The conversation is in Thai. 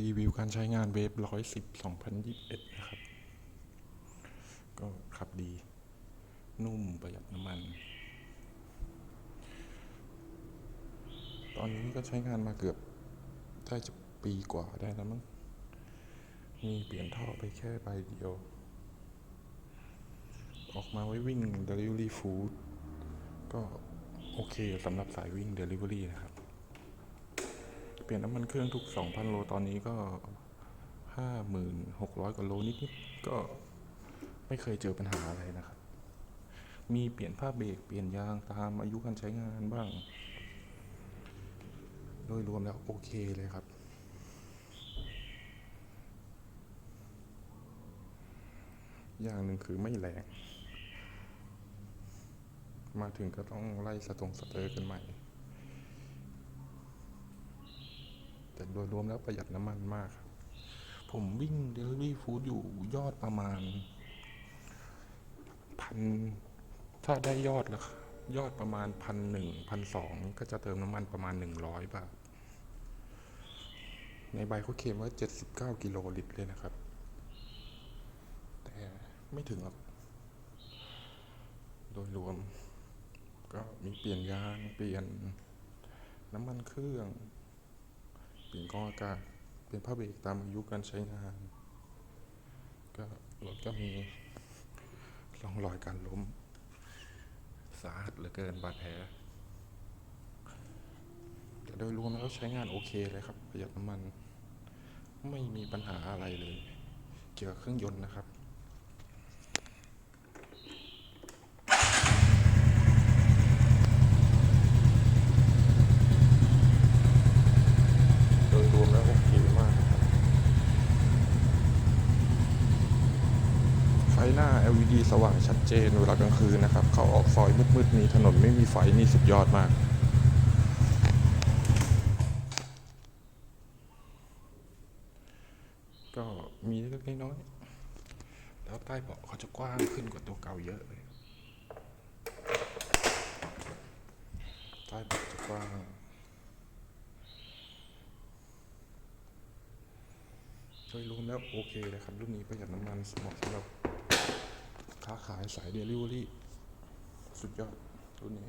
รีวิวการใช้งานเวฟร้อยสิบสองพันยี่สิบเอ็ดนะครับ ก็ขับดี นุ่มประหยัดน้ำมัน ตอนนี้ก็ใช้งานมาเกือบได้จะปีกว่าได้แล้วมั้ง มีเปลี่ยนท่อไปแค่ใบเดียว ออกมาไว้วิ่ง Delivery Food ก็โอเคสำหรับสายวิ่ง Delivery นะครับ เปลี่ยนน้ำมันเครื่องทุก 2,000 โลตอนนี้ก็ 5,600 กว่าโลนิดๆ ก็ไม่เคยเจอปัญหาอะไรนะครับ มีเปลี่ยนผ้าเบรกเปลี่ยนยางตามอายุการใช้งานบ้าง โดยรวมแล้วโอเคเลยครับอย่างหนึ่งคือไม่แรง มาถึงก็ต้องไล่สตรงสเตอร์กันใหม่ แต่โดยรวมแล้วประหยัดน้ำมันมากครับผมวิ่ง Delivery Food อยู่ยอดประมาณพันถ้าได้ยอดแล้วยอดประมาณพันหนึ่งพันสองก็จะเติมน้ำมันประมาณหนึ่งร้อยบาท ในใบเขาเขียนว่าเจ็ดสิบเก้ากิโลลิตรเลยนะครับ แต่ไม่ถึงหรอกโดยรวม ก็มีเปลี่ยนยางเปลี่ยนน้ำมันเครื่อง เปลี่ยนกองอากาศเป็นผ้าเบรกตามอายุการใช้งานก็รถก็มีร่องรอยการล้ม สาหัสเหลือเกินบาดแผลแต่โดยรวมแล้วใช้งานโอเคเลยครับ ประหยัดน้ำมัน ไม่มีปัญหาอะไรเลย เกี่ยวกับเครื่องยนต์นะครับ โดยรวมแล้วโอเคมากนะครับ ไฟหน้า LED สว่างชัดเจนเวลากลางคืนนะครับ เข้าออกซอยมืดๆนี้ถนนไม่มีไฟนี่สุดยอดมากก็มีเล็กน้อยๆแล้วใต้เบาะเขาจะกว้างขึ้นกว่าตัวเก่าเยอะเลย ใต้เบาะจะกว้าง โดยรวมแล้วโอเคเลยครับ รุ่นนี้ประหยัดน้ำมันเหมาะสำหรับ ค้าขายสายเดลิเวอรี่ สุดยอดรุ่นนี้